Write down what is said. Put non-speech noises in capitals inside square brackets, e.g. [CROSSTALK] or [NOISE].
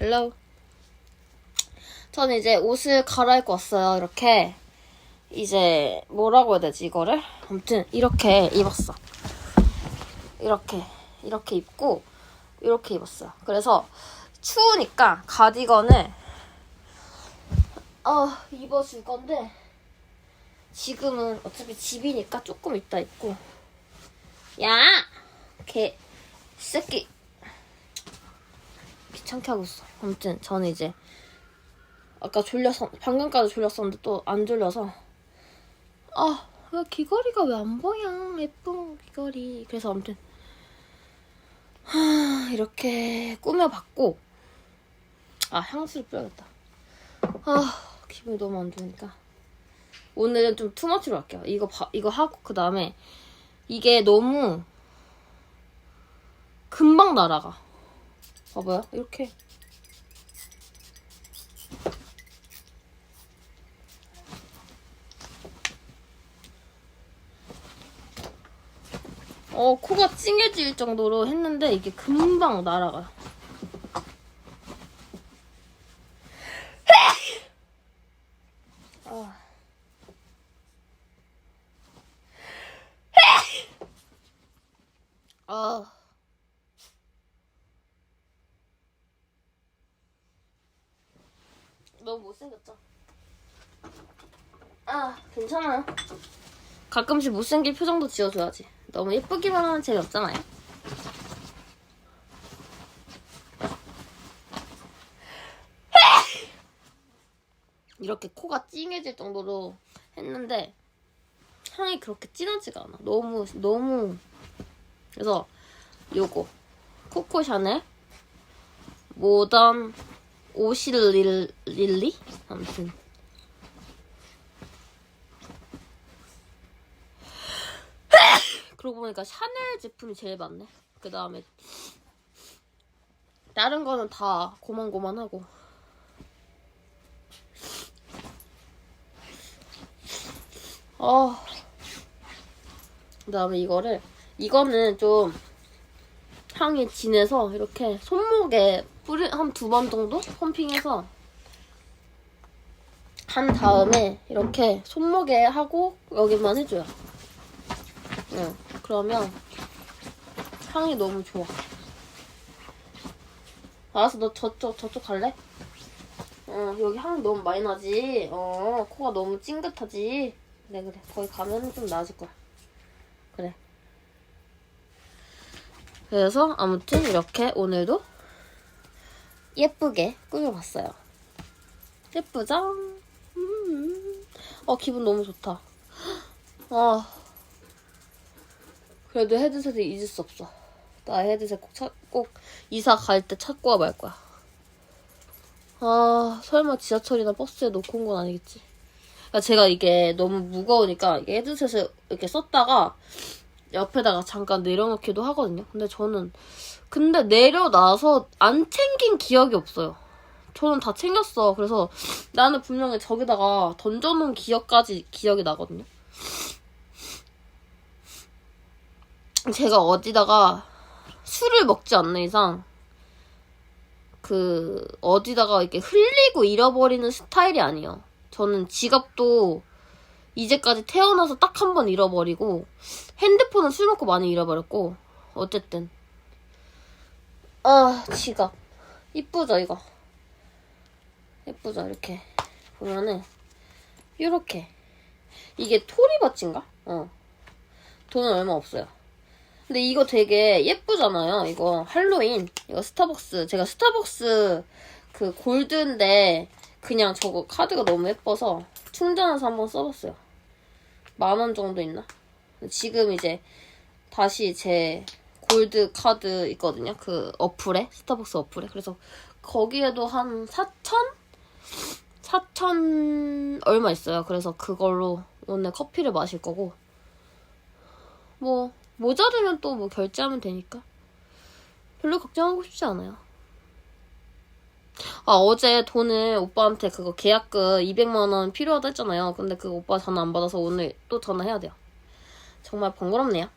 헬로. 저는 이제 옷을 갈아입고 왔어요. 이렇게. 이제 뭐라고 해야 되지 이거를? 아무튼 이렇게 입었어. 이렇게 이렇게 입고 이렇게 입었어요. 그래서 추우니까 가디건을 어, 입어줄 건데 지금은 어차피 집이니까 조금 있다 입고 야! 개 새끼 귀찮게 하고 있어. 아무튼 저는 이제 아까 졸려서 방금까지 졸렸었는데 또 안 졸려서 아, 왜 귀걸이가 왜 안 보여? 예쁜 귀걸이. 그래서 아무튼 하, 이렇게 꾸며봤고 아 향수를 뿌려야겠다. 아 기분이 너무 안 좋으니까 오늘은 좀 투머치로 할게요. 이거 봐, 이거 하고 그 다음에 이게 너무 금방 날아가. 봐봐요. 이렇게 어, 코가 찡해질 정도로 했는데 이게 금방 날아가요. 아. 아. 너무 못생겼죠? 아, 괜찮아요. 가끔씩 못생긴 표정도 지어줘야지. 너무 예쁘기만 하면 재미없잖아요. [LAUGHS] 이렇게 코가 찡해질 정도로 했는데 향이 그렇게 진하지가 않아. 너무 너무 그래서 요거 코코 샤넬 모던 오실 릴, 릴리 아무튼 [LAUGHS] 그러고 보니까 샤넬 제품이 제일 많네. 그 다음에 다른 거는 다 고만고만하고. 어. 그 다음에 이거를 이거는 좀 향이 진해서 이렇게 손목에 뿌리 한 두 번 정도 펌핑해서 한 다음에 이렇게 손목에 하고 여기만 해줘요. 응. 그러면 향이 너무 좋아. 알았어, 너 저쪽 저쪽 갈래? 어, 여기 향 너무 많이 나지. 어, 코가 너무 찡긋하지. 그래 그래. 거기 가면 좀 나아질 거야. 그래. 그래서 아무튼 이렇게 오늘도 예쁘게 꾸며봤어요. 예쁘죠? 음. 어, 기분 너무 좋다. 아. 그래도 헤드셋을 잊을 수 없어. 나 헤드셋 꼭, 차, 꼭 이사 갈 때 찾고 와 말 거야. 아, 설마 지하철이나 버스에 놓고 온 건 아니겠지? 그러니까 제가 이게 너무 무거우니까 헤드셋을 이렇게 썼다가 옆에다가 잠깐 내려놓기도 하거든요. 근데 저는 근데 내려놔서 안 챙긴 기억이 없어요. 저는 다 챙겼어. 그래서 나는 분명히 저기다가 던져놓은 기억까지 기억이 나거든요. 제가 어디다가 술을 먹지 않는 이상 그 어디다가 이렇게 흘리고 잃어버리는 스타일이 아니에요. 저는 지갑도 이제까지 태어나서 딱 한 번 잃어버리고 핸드폰은 술 먹고 많이 잃어버렸고 어쨌든 아 지갑 이쁘죠 이거 예쁘죠 이렇게 보면은 이렇게 이게 토리버치인가? 어 돈은 얼마 없어요. 근데 이거 되게 예쁘잖아요. 이거 할로윈. 이거 스타벅스. 제가 스타벅스 그 골드인데 그냥 저거 카드가 너무 예뻐서 충전해서 한번 써봤어요. 만 원 정도 있나? 지금 이제 다시 제 골드 카드 있거든요. 그 어플에 스타벅스 어플에. 그래서 거기에도 한 4천? 4천 얼마 있어요. 그래서 그걸로 오늘 커피를 마실 거고 뭐 모자르면 또 뭐 결제하면 되니까. 별로 걱정하고 싶지 않아요. 아, 어제 돈을 오빠한테 그거 계약금 200만원 필요하다 했잖아요. 근데 그 오빠 전화 안 받아서 오늘 또 전화해야 돼요. 정말 번거롭네요.